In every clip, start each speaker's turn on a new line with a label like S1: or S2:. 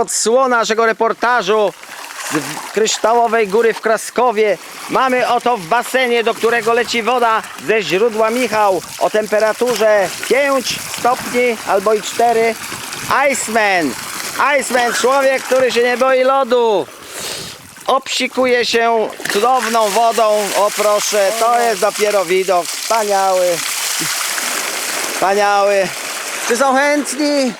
S1: Odsłona naszego reportażu z Kryształowej Góry w Kraskowie. Mamy oto w basenie, do którego leci woda ze źródła Michał o temperaturze 5 stopni albo i 4. Iceman, Iceman, człowiek, który się nie boi lodu. Obsikuje się cudowną wodą. O proszę, to jest dopiero widok. Wspaniały. Wspaniały. Czy są chętni?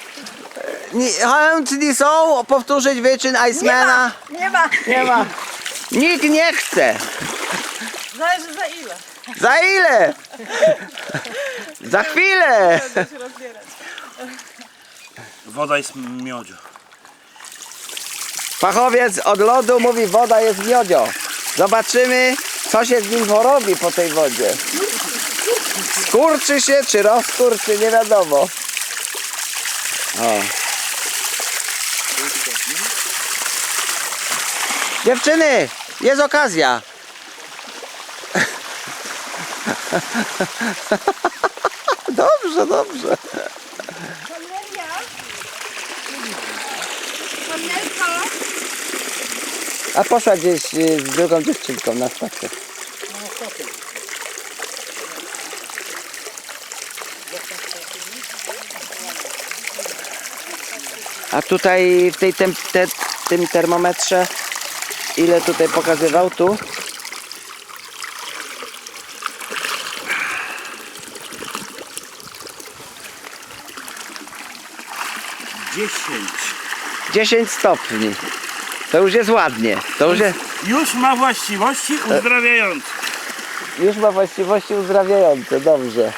S1: Nie, chętni są powtórzyć wyczyn Icemana?
S2: Nie ma.
S1: Nie ma. Nikt nie chce.
S2: Zależy za ile.
S1: Za ile? Za chwilę.
S2: Będę się rozbierać.
S3: Woda jest miodzio.
S1: Fachowiec od lodu mówi woda jest miodzio. Zobaczymy co się z nim porobi po tej wodzie. Skurczy się czy rozkurczy nie wiadomo. O. Dziewczyny, jest okazja. Dobrze, dobrze. A poszła gdzieś y, z drugą dziewczynką na spacer. A tutaj w tej tem, te, tym termometrze ile tutaj pokazywał tu?
S3: Dziesięć.
S1: 10 stopni. To już jest ładnie. To już, jest,
S3: Już ma właściwości uzdrawiające.
S1: już ma właściwości uzdrawiające. Dobrze.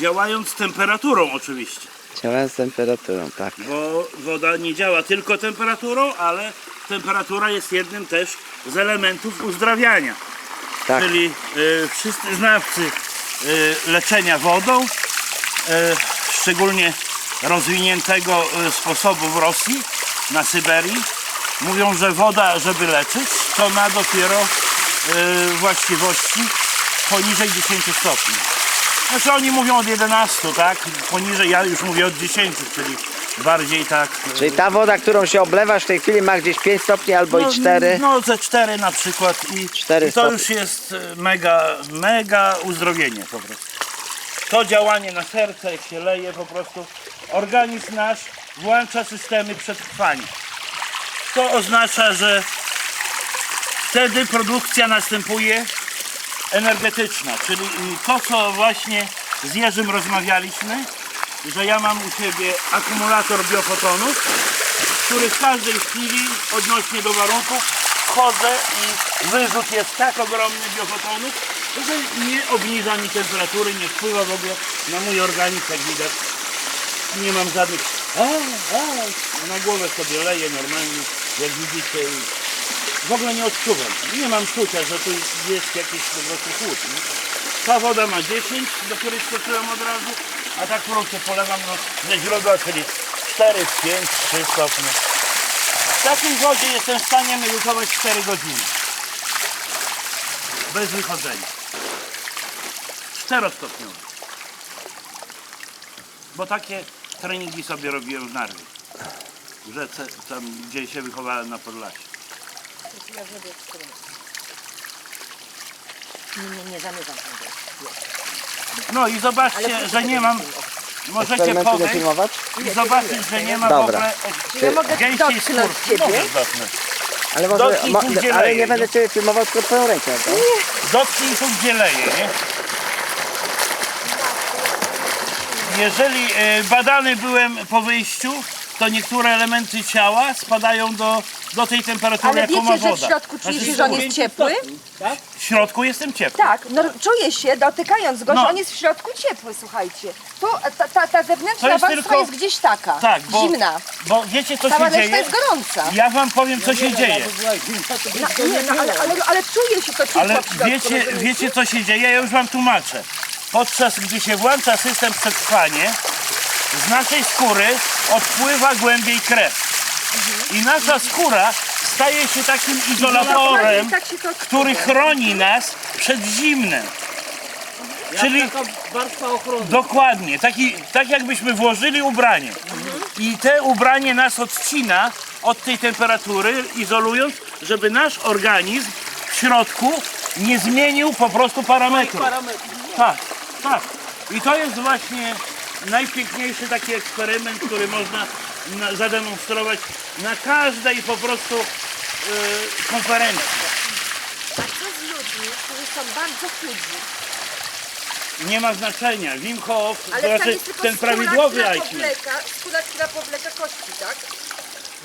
S3: Działając temperaturą oczywiście.
S1: Działa z temperaturą, tak.
S3: Bo woda nie działa tylko temperaturą, ale temperatura jest jednym też z elementów uzdrawiania.
S1: Tak.
S3: Czyli y, wszyscy znawcy y, leczenia wodą, y, szczególnie rozwiniętego y, sposobu w Rosji, na Syberii, mówią, że woda, żeby leczyć, to ma dopiero y, właściwości poniżej 10 stopni. Znaczy oni mówią od 11, tak? Poniżej, ja już mówię od 10, czyli bardziej tak. y,
S1: Czyli ta woda, którą się oblewasz w tej chwili ma gdzieś 5 stopni albo i 4.
S3: No ze 4 na przykład i,
S1: Cztery
S3: i to już jest e, mega, mega uzdrowienie po prostu. To działanie na serce, jak się leje po prostu, organizm nasz włącza systemy przetrwania. To oznacza, że wtedy produkcja następuje energetyczna, czyli y, to co właśnie z Jerzym rozmawialiśmy, że ja mam u siebie akumulator biofotonów, który w każdej chwili odnośnie do warunków wchodzę i wyrzut jest tak ogromny biofotonów, że nie obniża mi temperatury, nie wpływa w ogóle na mój organizm, jak widać. Nie mam żadnych a, a, na głowę sobie leję normalnie, jak widzicie. W ogóle nie odczuwam. Nie mam czucia, że tu jest jakiś po prostu chłód. Nie? Ta woda ma 10, do której skoczyłem od razu, a ta, którą się polewam no, ze źródła, czyli 4, 5, 3 stopnie. W takiej wodzie jestem w stanie medytować 4 godziny. Bez wychodzenia. 4 stopniowe. Bo takie treningi sobie robiłem w Narwie. Rzece, tam gdzie się wychowałem na Podlasie.
S2: Nie, nie, nie zamykam tego.
S3: No i zobaczcie, że nie mam. Możecie
S1: Eksperymenty nie
S3: podejść
S1: filmować?
S3: i zobaczyć, że nie ma w
S1: Dobra.
S3: ogóle
S2: Czy ja mogę
S3: gęsiej
S2: dotknąć
S3: skórki.
S2: ciebie?
S3: Możesz dotknąć.
S1: Ale, może,
S3: Dotknij
S1: mo,
S3: tu, gdzie
S1: ale
S3: leje,
S1: nie będę? Cię filmował, tylko Twoją rękę. No?
S3: Dotknij tu, gdzie leje, nie? Jeżeli e, badany byłem po wyjściu, to niektóre elementy ciała spadają do, do tej temperatury,
S4: Ale
S3: jaką ma
S4: wiecie, że
S3: woda.
S4: w środku czuje
S3: Znaczy,
S4: się, że on jest ciepły?
S3: W środku jestem ciepły.
S4: Tak, no czuję się, dotykając go,
S3: No.
S4: że on jest w środku ciepły, słuchajcie. Tu ta, ta, ta
S3: To
S4: zewnętrzna
S3: jest
S4: warstwa
S3: tylko-
S4: jest gdzieś taka,
S3: Tak, bo,
S4: zimna.
S3: bo wiecie co
S4: Cała
S3: się
S4: reszta
S3: dzieje?
S4: jest gorąca.
S3: Ja wam powiem co się dzieje.
S4: No, nie, no, ale, ale, ale czuje się to ciepło
S3: Ale
S4: w środku,
S3: wiecie,
S4: rozumiecie?
S3: wiecie co się dzieje? Ja już wam tłumaczę. Podczas gdy się włącza system przetrwanie, z naszej skóry odpływa głębiej krew. I nasza skóra staje się takim izolatorem,
S4: Tak się to
S3: który chroni nas przed zimnem. Czyli
S5: warstwa ochrony.
S3: dokładnie, taki, tak jakbyśmy włożyli ubranie. I te ubranie nas odcina od tej temperatury, izolując, żeby nasz organizm w środku nie zmienił po prostu parametrów. Tak, tak. I to jest właśnie najpiękniejszy taki eksperyment, który można na, zademonstrować na każdej po prostu yy, konferencji.
S2: A co z ludźmi, którzy są bardzo chudzi?
S3: Nie ma znaczenia. Wim Hof, to
S4: Ale tam
S3: znaczy
S4: jest tylko
S3: ten
S4: skóra,
S3: prawidłowy
S4: która powleka, skóra, która powleka kości, tak?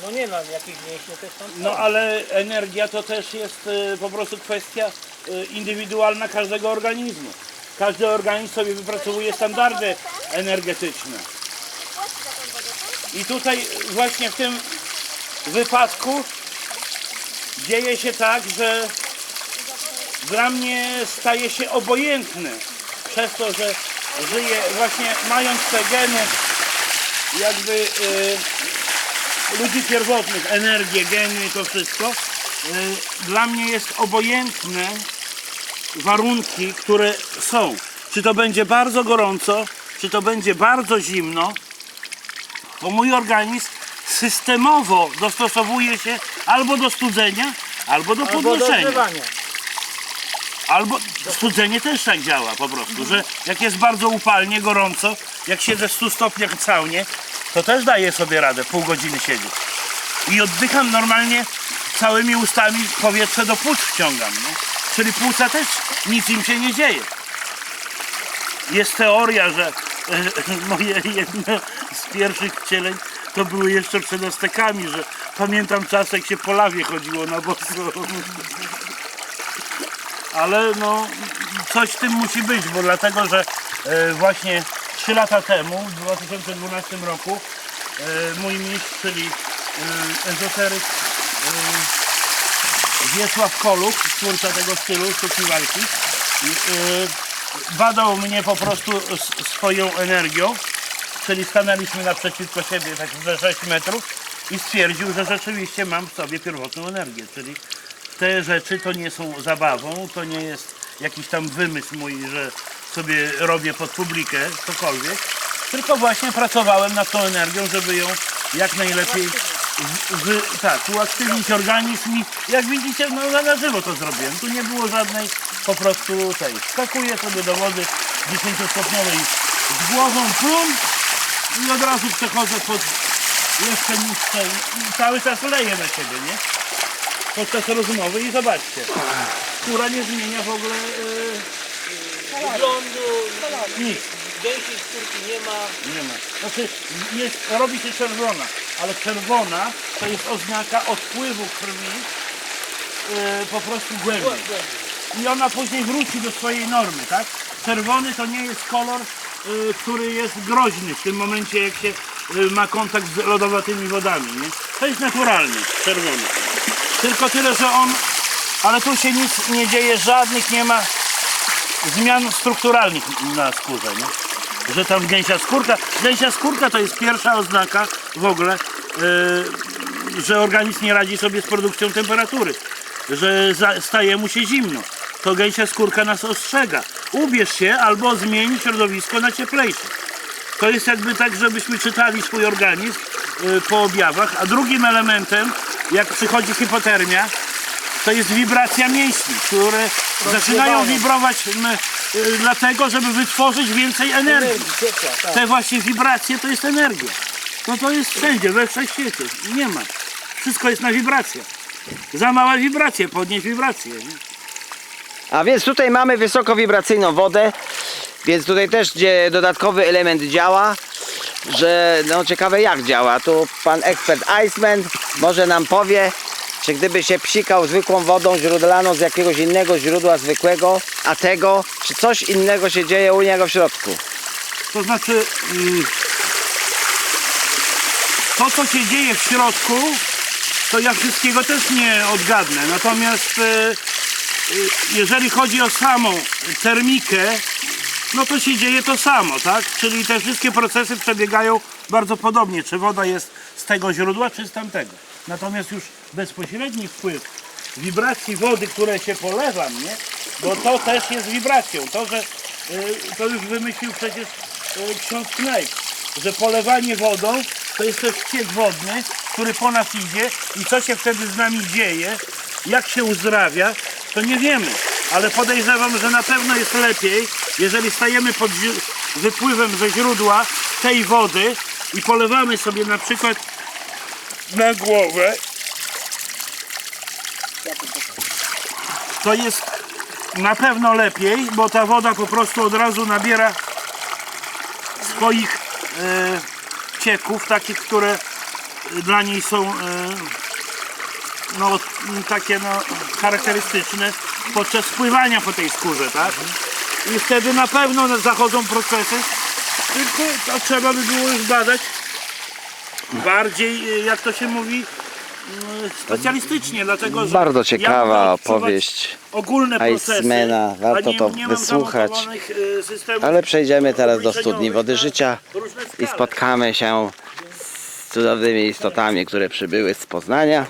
S5: No nie no, jakieś mięśnie też tam
S3: No ale energia to też jest y, po prostu kwestia y, indywidualna każdego organizmu. Każdy organizm sobie wypracowuje standardy energetyczne. I tutaj właśnie w tym wypadku dzieje się tak, że dla mnie staje się obojętny przez to, że żyję właśnie mając te geny jakby y, ludzi pierwotnych, energię, geny, to wszystko, y, dla mnie jest obojętne warunki, które są. Czy to będzie bardzo gorąco, czy to będzie bardzo zimno, bo mój organizm systemowo dostosowuje się albo do studzenia, albo do
S5: Albo do
S3: podnoszenia. Albo studzenie też tak działa po prostu, że jak jest bardzo upalnie, gorąco, jak siedzę w 100 stopniach w saunie, to też daję sobie radę pół godziny siedzieć. I oddycham normalnie całymi ustami, powietrze do płuc wciągam. Nie? Czyli płuca też nic im się nie dzieje. Jest teoria, że e, moje jedne z pierwszych wcieleń to były jeszcze przed Aztekami, że pamiętam czas jak się po lawie chodziło na boso. Ale no coś w tym musi być, bo dlatego, że e, właśnie 3 lata temu, w 2012 roku, e, mój mistrz, czyli ezoteryk Wiesław Koluk, twórca tego stylu sztuki walki, badał mnie po prostu swoją energią, czyli stanęliśmy naprzeciwko siebie tak ze 6 metrów i stwierdził, że rzeczywiście mam w sobie pierwotną energię, czyli te rzeczy to nie są zabawą, to nie jest jakiś tam wymysł mój, że sobie robię pod publikę cokolwiek, tylko właśnie pracowałem nad tą energią, żeby ją jak najlepiej w, tak, uaktywnić organizm i jak widzicie, no na- na żywo to zrobiłem. Tu nie było żadnej po prostu tej. Skakuję sobie do wody 10-stopniowej z głową, plum i od razu przechodzę pod jeszcze niższe i cały czas leję na siebie, nie? podczas rozmowy i zobaczcie. Skóra nie zmienia w ogóle yy,
S5: Wyglądu,
S3: nic.
S5: Gęsiej skórki nie ma.
S3: Nie ma. Znaczy jest, robi się czerwona, ale czerwona to jest oznaka odpływu krwi yy, po prostu głębiej. I ona później wróci do swojej normy, tak? Czerwony to nie jest kolor, yy, który jest groźny w tym momencie, jak się yy, ma kontakt z lodowatymi wodami, nie? To jest naturalny, czerwony. Tylko tyle, że on, ale tu się nic nie dzieje, żadnych nie ma zmian strukturalnych na skórze, nie? Że tam gęsia skórka. Gęsia skórka to jest pierwsza oznaka w ogóle, yy, że organizm nie radzi sobie z produkcją temperatury, że za, staje mu się zimno. To gęsia skórka nas ostrzega. Ubierz się albo zmień środowisko na cieplejsze. To jest jakby tak, żebyśmy czytali swój organizm y, po objawach. A drugim elementem, jak przychodzi hipotermia, to jest wibracja mięśni, które zaczynają wibrować y, dlatego, żeby wytworzyć więcej energii.
S5: Ciepła, tak.
S3: Te właśnie wibracje to jest energia. No to jest wszędzie, we wszechświecie. Nie ma. Wszystko jest na wibracjach. Za mała wibracja, podnieść wibrację. Nie?
S1: A więc tutaj mamy wysokowibracyjną wodę, więc tutaj też gdzie dodatkowy element działa, że no ciekawe jak działa. Tu pan ekspert Iceman może nam powie, czy gdyby się psikał zwykłą wodą źródlaną z jakiegoś innego źródła zwykłego, a tego, czy coś innego się dzieje u niego w środku.
S3: To znaczy, mm, to co się dzieje w środku, to ja wszystkiego też nie odgadnę. Natomiast e, e, jeżeli chodzi o samą termikę, no to się dzieje to samo, tak? Czyli te wszystkie procesy przebiegają bardzo podobnie, czy woda jest z tego źródła, czy z tamtego. Natomiast już bezpośredni wpływ wibracji wody, które się polewam, nie? Bo to też jest wibracją. To, że y, to już wymyślił przecież y, ksiądz Knajp, że polewanie wodą to jest też ciek wodny, który po nas idzie i co się wtedy z nami dzieje, jak się uzdrawia, to nie wiemy. Ale podejrzewam, że na pewno jest lepiej, jeżeli stajemy pod wypływem ze źródła tej wody i polewamy sobie na przykład na głowę. To jest na pewno lepiej, bo ta woda po prostu od razu nabiera swoich e, cieków, takich, które dla niej są e, no, takie no, charakterystyczne podczas pływania po tej skórze, tak? I wtedy na pewno zachodzą procesy, tylko to trzeba by było już badać bardziej, e, jak to się mówi, e, specjalistycznie, dlatego że
S1: Bardzo
S3: ja
S1: ciekawa
S3: odczuwać
S1: opowieść
S3: ogólne
S1: Icemana. Warto
S3: nie,
S1: to
S3: nie
S1: wysłuchać.
S3: systemów
S1: Ale przejdziemy teraz do studni wody życia i spotkamy się z cudownymi istotami, które przybyły z Poznania.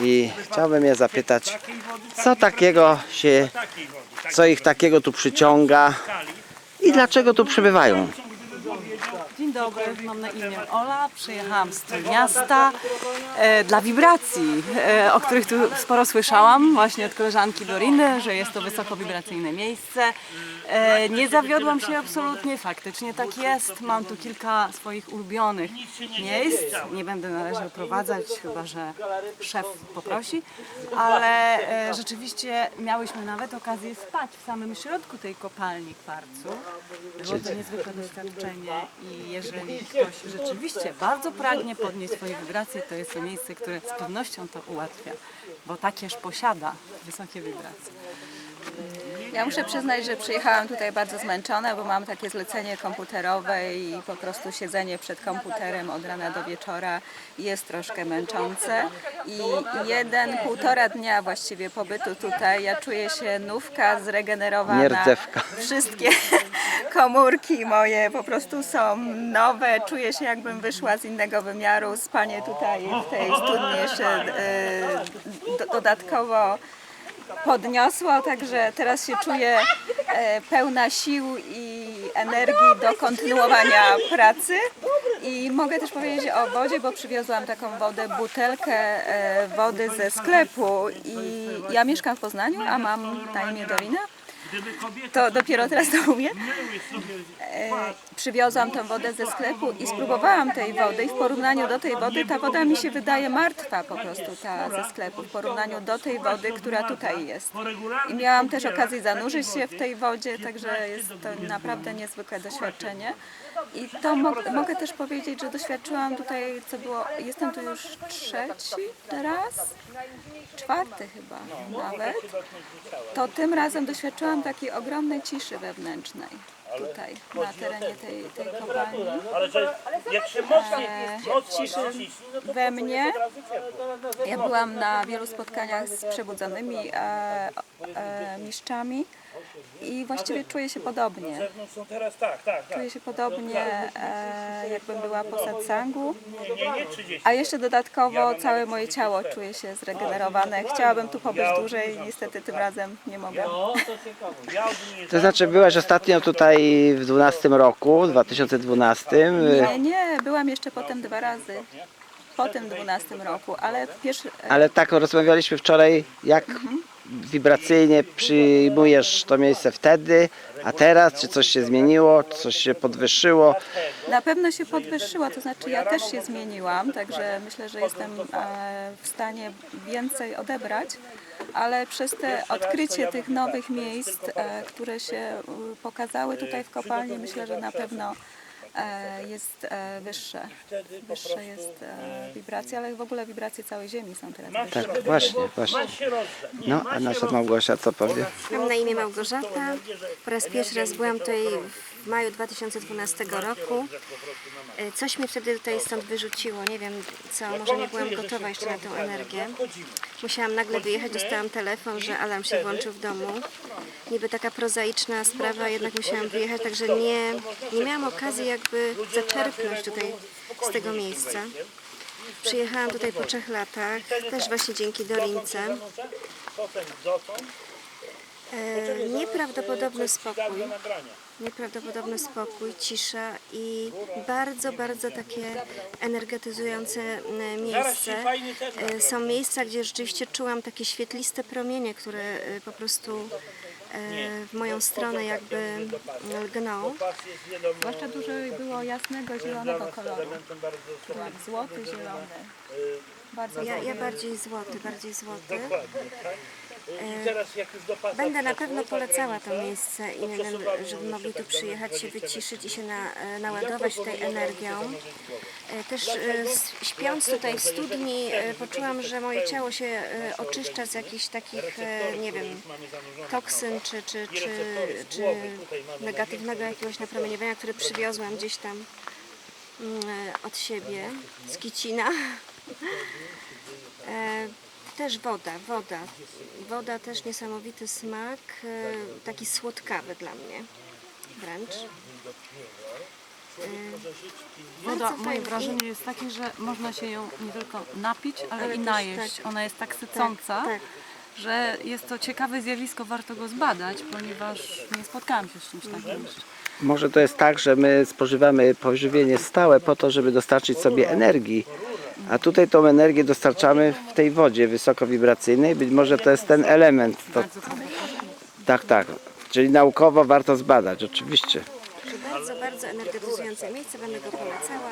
S1: I chciałbym je zapytać, co takiego się, co ich takiego tu przyciąga i dlaczego tu przybywają.
S4: Dobry, mam na imię Ola, przyjechałam z Trójmiasta e, dla wibracji, e, o których tu sporo słyszałam właśnie od koleżanki Doriny, że jest to wysokowibracyjne miejsce. E, nie zawiodłam się absolutnie, faktycznie tak jest. Mam tu kilka swoich ulubionych miejsc. Nie będę na razie oprowadzać, chyba że szef poprosi, ale e, rzeczywiście miałyśmy nawet okazję spać w samym środku tej kopalni kwarcu. Było to niezwykłe doświadczenie i jeżeli ktoś rzeczywiście bardzo pragnie podnieść swoje wibracje, to jest to miejsce, które z pewnością to ułatwia, bo takież posiada wysokie wibracje.
S6: Ja muszę przyznać, że przyjechałam tutaj bardzo zmęczona, bo mam takie zlecenie komputerowe i po prostu siedzenie przed komputerem od rana do wieczora jest troszkę męczące. I jeden, półtora dnia właściwie pobytu tutaj, ja czuję się nówka, zregenerowana.
S1: Nierdzewka.
S6: Wszystkie komórki moje po prostu są nowe, czuję się jakbym wyszła z innego wymiaru. Spanie tutaj w tej studni jeszcze do, dodatkowo podniosło, także teraz się czuję e, pełna sił i energii do kontynuowania pracy. I mogę też powiedzieć o wodzie, bo przywiozłam taką wodę, butelkę e, wody ze sklepu i ja mieszkam w Poznaniu, a mam na imię Dorina. To dopiero teraz to mówię. E, przywiozłam tą wodę ze sklepu i spróbowałam tej wody i w porównaniu do tej wody ta woda mi się wydaje martwa po prostu ta ze sklepu w porównaniu do tej wody, która tutaj jest. I miałam też okazję zanurzyć się w tej wodzie, także jest to naprawdę niezwykłe doświadczenie. I to mo mogę też powiedzieć, że doświadczyłam tutaj, co było, jestem tu już trzeci raz, czwarty chyba nawet, to tym razem doświadczyłam takiej ogromnej ciszy wewnętrznej tutaj na terenie tej, tej kopalni.
S3: Ale że jak się
S6: ciszy
S3: no
S6: we mnie. Ja byłam na wielu spotkaniach z przebudzonymi e, e, mistrzami i właściwie czuję się podobnie.
S3: Tak, tak, tak.
S6: Czuję się podobnie, e, jakbym była po satsangu.
S3: Nie, nie 30.
S6: A jeszcze dodatkowo całe moje ciało czuje się zregenerowane. Chciałabym tu pobyć dłużej, niestety tym razem nie mogę.
S5: No, to
S1: znaczy byłaś ostatnio tutaj w 12 roku, 2012.
S6: Nie, nie, byłam jeszcze potem dwa razy. Po tym 12 roku, ale pierwszy,
S1: Ale tak rozmawialiśmy wczoraj, jak wibracyjnie przyjmujesz to miejsce wtedy, a teraz, czy coś się zmieniło, coś się podwyższyło.
S6: Na pewno się podwyższyła, to znaczy ja też się zmieniłam, także myślę, że jestem e, w stanie więcej odebrać, ale przez te odkrycie tych nowych miejsc, e, które się pokazały tutaj w kopalni, myślę, że na pewno jest e, wyższe. Wyższe jest e, wibracja, ale w ogóle wibracje całej Ziemi są teraz wyższe.
S1: Tak, właśnie, właśnie. No, a nasza Małgosia co powie?
S2: Mam na imię Małgorzata. Po raz pierwszy raz byłam tutaj w maju 2012 roku. E, Coś mnie wtedy tutaj stąd wyrzuciło. Nie wiem co, może nie byłam gotowa jeszcze na tę energię. Musiałam nagle wyjechać, dostałam telefon, że alarm się włączył w domu. Niby taka prozaiczna sprawa, jednak musiałam wyjechać, także nie, nie miałam okazji jakby zaczerpnąć tutaj z tego miejsca. Przyjechałam tutaj po trzech latach, też właśnie dzięki Dorince. E, nieprawdopodobny spokój. Nieprawdopodobny spokój, cisza i bardzo, bardzo takie energetyzujące e, miejsce. E, Są miejsca, gdzie rzeczywiście czułam takie świetliste promienie, które e, po prostu e, w moją stronę jakby lgną.
S6: Zwłaszcza dużo było jasnego, zielonego koloru. Tak, złoty, zielony. Bardzo
S2: Ja, ja bardziej złoty, bardziej złoty.
S3: I teraz jak już
S2: Będę na pewno polecała to miejsce innym, żeby mogli tu przyjechać, się wyciszyć i się na, naładować tutaj energią. E, Też e, śpiąc tutaj w studni e, poczułam, że moje ciało się oczyszcza z jakichś takich, nie wiem, toksyn czy, czy, czy, czy negatywnego jakiegoś napromieniowania, które przywiozłam gdzieś tam mm, od siebie, z Kicina. E, Też woda, woda. Woda też niesamowity smak, e, taki słodkawy dla mnie wręcz.
S4: Woda,
S2: Bardzo
S4: moje
S2: fajnie.
S4: wrażenie jest takie, że można się ją nie tylko napić, ale,
S2: Ale
S4: i najeść.
S2: tak.
S4: Ona jest tak sycąca,
S2: tak.
S4: że jest to ciekawe zjawisko, warto go zbadać, ponieważ nie spotkałam się z czymś takim jeszcze.
S1: Może to jest tak, że my spożywamy pożywienie stałe po to, żeby dostarczyć sobie energii. A tutaj tą energię dostarczamy w tej wodzie wysokowibracyjnej. Być może to jest ten element. To, tak, tak. Czyli naukowo warto zbadać, oczywiście.
S2: Bardzo, bardzo energetyzujące miejsce, będę go polecała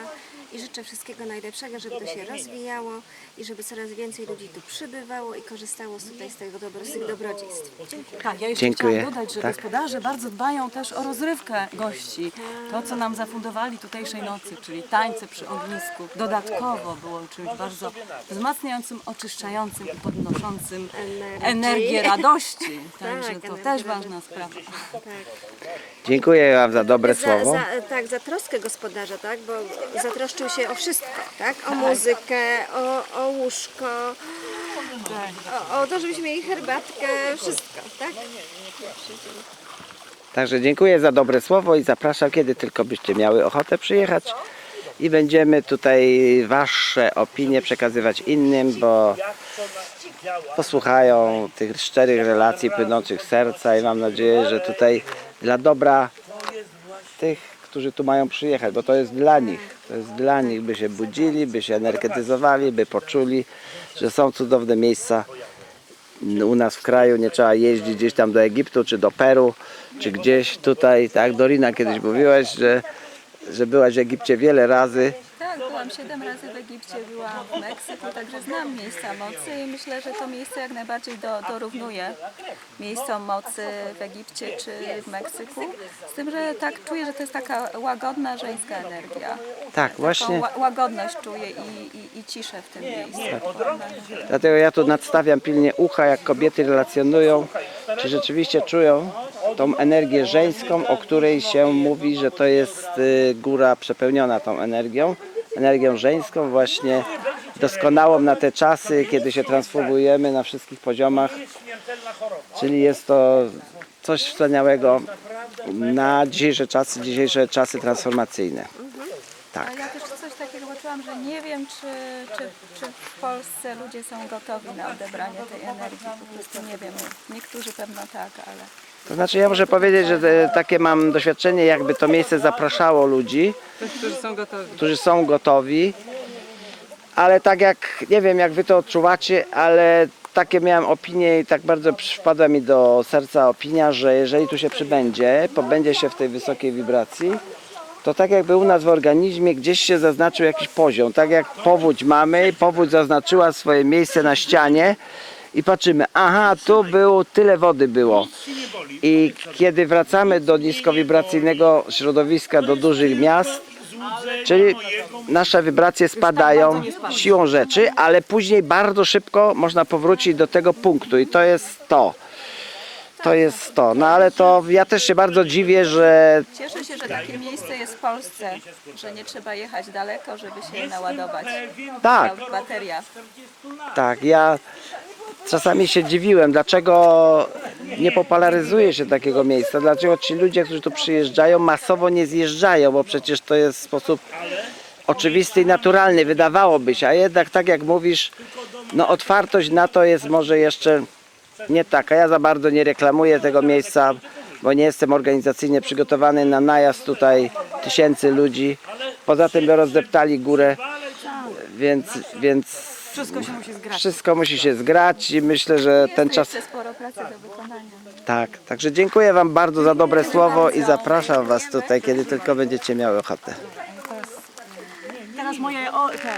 S2: i życzę wszystkiego najlepszego, żeby to się rozwijało i żeby coraz więcej ludzi tu przybywało i korzystało z tutaj z tego dobro, z tych dobrodziejstw. Dziękuję.
S4: Tak, ja jeszcze
S1: Dziękuję.
S4: chciałam dodać, że
S1: Tak.
S4: gospodarze bardzo dbają też o rozrywkę gości. To, co nam zafundowali tutejszej nocy, czyli tańce przy ognisku, dodatkowo było czymś bardzo wzmacniającym, oczyszczającym i podnoszącym
S2: Energii.
S4: energię radości. Także
S2: Tak,
S4: to
S2: energię
S4: też ważna sprawa.
S1: Dziękuję Wam za dobre
S2: za,
S1: słowo.
S2: Za, tak, za troskę gospodarza, tak, bo zatroszczył się o wszystko, tak, o muzykę, o, o łóżko, o, o to, żebyśmy mieli herbatkę, wszystko, tak.
S1: Także dziękuję za dobre słowo i zapraszam, kiedy tylko byście miały ochotę przyjechać. I będziemy tutaj Wasze opinie przekazywać innym, bo posłuchają tych szczerych relacji płynących z serca i mam nadzieję, że tutaj dla dobra tych, którzy tu mają przyjechać, bo to jest dla nich. To jest dla nich, by się budzili, by się energetyzowali, by poczuli, że są cudowne miejsca u nas w kraju. Nie trzeba jeździć gdzieś tam do Egiptu, czy do Peru, czy gdzieś tutaj. Tak, Dorina kiedyś mówiłaś, że, że byłaś w Egipcie wiele razy.
S6: Tak, byłam 7 razy w Egipcie, byłam w Meksyku, także znam miejsca mocy i myślę, że to miejsce jak najbardziej do, dorównuje miejscom mocy w Egipcie czy w Meksyku. Z tym, że tak czuję, że to jest taka łagodna żeńska energia.
S1: Tak, właśnie.
S6: ła- łagodność czuję i, i, i ciszę w tym miejscu.
S1: Dlatego ja tu nadstawiam pilnie ucha, jak kobiety relacjonują, czy rzeczywiście czują tą energię żeńską, o której się mówi, że to jest y, góra przepełniona tą energią. Energią żeńską, właśnie doskonałą na te czasy, kiedy się transformujemy na wszystkich poziomach. Czyli jest to coś wspaniałego na dzisiejsze czasy, dzisiejsze czasy transformacyjne. Tak.
S6: Ale ja też coś takiego poczułam, że nie wiem, czy, czy, czy w Polsce ludzie są gotowi na odebranie tej energii. Po prostu nie wiem. Niektórzy pewno tak, ale...
S1: To znaczy ja muszę powiedzieć, że e, takie mam doświadczenie, jakby to miejsce zapraszało ludzi,
S4: Którzy są gotowi.
S1: którzy są gotowi, ale tak jak, nie wiem jak wy to odczuwacie, ale takie miałem opinie i tak bardzo przypadła mi do serca opinia, że jeżeli tu się przybędzie, pobędzie się w tej wysokiej wibracji, to tak jakby u nas w organizmie gdzieś się zaznaczył jakiś poziom. Tak jak powódź mamy, powódź zaznaczyła swoje miejsce na ścianie i patrzymy, aha, tu było, tyle wody było. I kiedy wracamy do niskowibracyjnego środowiska, do dużych miast, czyli nasze wibracje spadają siłą rzeczy, ale później bardzo szybko można powrócić do tego punktu i to jest to. To jest to. No ale to ja też się bardzo dziwię, że
S6: Cieszę się, że takie miejsce jest w Polsce, że nie trzeba jechać daleko, żeby się naładować.
S1: tak,
S6: w bateriach.
S1: tak, ja czasami się dziwiłem, dlaczego nie popularyzuje się takiego miejsca, dlaczego ci ludzie, którzy tu przyjeżdżają, masowo nie zjeżdżają, bo przecież to jest sposób oczywisty i naturalny, wydawałoby się, a jednak tak jak mówisz, no otwartość na to jest może jeszcze nie taka. Ja za bardzo nie reklamuję tego miejsca, bo nie jestem organizacyjnie przygotowany na najazd tutaj tysięcy ludzi. Poza tym rozdeptali górę, więc, więc
S4: Wszystko się musi zgrać.
S1: wszystko musi się zgrać i myślę, że ten czas...
S6: jeszcze sporo pracy do wykonania.
S1: Tak, także dziękuję Wam bardzo za dobre słowo i zapraszam Was tutaj, kiedy tylko będziecie miały ochotę.
S4: Teraz moje o, te